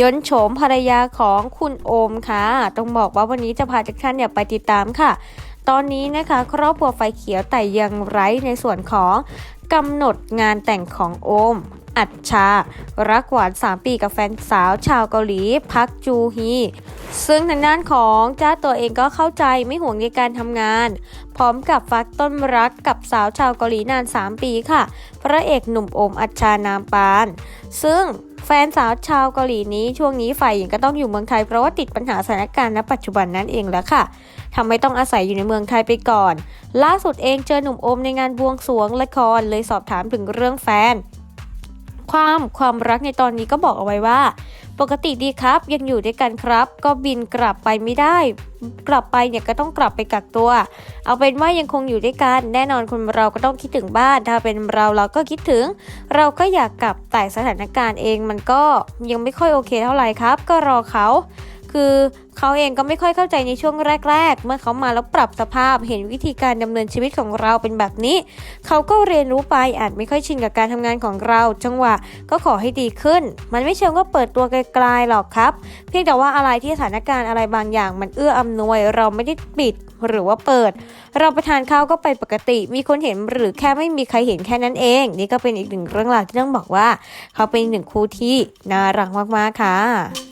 ยนโฉมภรรยาของคุณโอมค่ะต้องบอกว่าวันนี้จะพาทุกท่านเนี่ยไปติดตามค่ะ ตอนนี้นะคะครอบครัวไฟเขียวแต่ยังไร้ในส่วนของกำหนดงานแต่งของโอม อัจชา รักหวาน 3 ปีกับแฟนสาวชาวเกาหลี พักจูฮี ซึ่งทางด้านของเจ้าตัวเองก็เข้าใจไม่ห่วงในการทำงาน พร้อมกับฟักต้นรักกับสาวชาวเกาหลีนาน 3 ปีค่ะ พระเอกหนุ่มโอมอัจชานามปาน ซึ่งแฟนสาวชาวเกาหลีนี้ช่วงนี้ฝ่ายหญิงก็ต้องอยู่เมืองไทย เพราะว่าติดปัญหาสถานการณ์ณปัจจุบันนั่นเองแล้วค่ะทำให้ต้องอาศัยอยู่ในเมืองไทยไปก่อน ล่าสุดเองเจอหนุ่มโอมในงานบวงสรวงละครเลยสอบถามถึงเรื่องแฟน ความความรักในตอนนี้ก็บอกเอาไว้ว่า ปกติดีครับ ยังอยู่ด้วยกันครับ ก็บินกลับไปไม่ได้ กลับไปเนี่ยก็ต้องกลับไปกักตัว เอาเป็นว่ายังคงอยู่ด้วยกัน แน่นอนคนเราก็ต้องคิดถึงบ้าน ถ้าเป็นเราเราก็คิดถึง เราก็อยากกลับแต่สถานการณ์เองมันก็ยังไม่ค่อยโอเคเท่าไหร่ครับ ก็รอเขา คือเขาเองก็ไม่ค่อยเข้าใจในช่วงแรก ๆ เมื่อเขามาแล้วปรับสภาพเห็นวิธีการดำเนินชีวิตของเราเป็นแบบนี้ เขาก็เรียนรู้ไปอาจไม่ค่อยชินกับการทำงานของเรา จังหวะก็ขอให้ดีขึ้น มันไม่เชิงว่าเปิดตัวไกลๆหรอกครับ เพียงแต่ว่าอะไรที่สถานการณ์อะไรบางอย่าง มันเอื้ออำนวยเราไม่ได้ปิดหรือว่าเปิด เราไปทานข้าวก็ไปปกติ มีคนเห็นหรือแค่ไม่มีใครเห็นแค่นั้นเอง นี่ก็เป็นอีกหนึ่งเรื่องราวที่ต้องบอกว่า เขาเป็นหนึ่งคู่ที่น่ารักมากๆค่ะ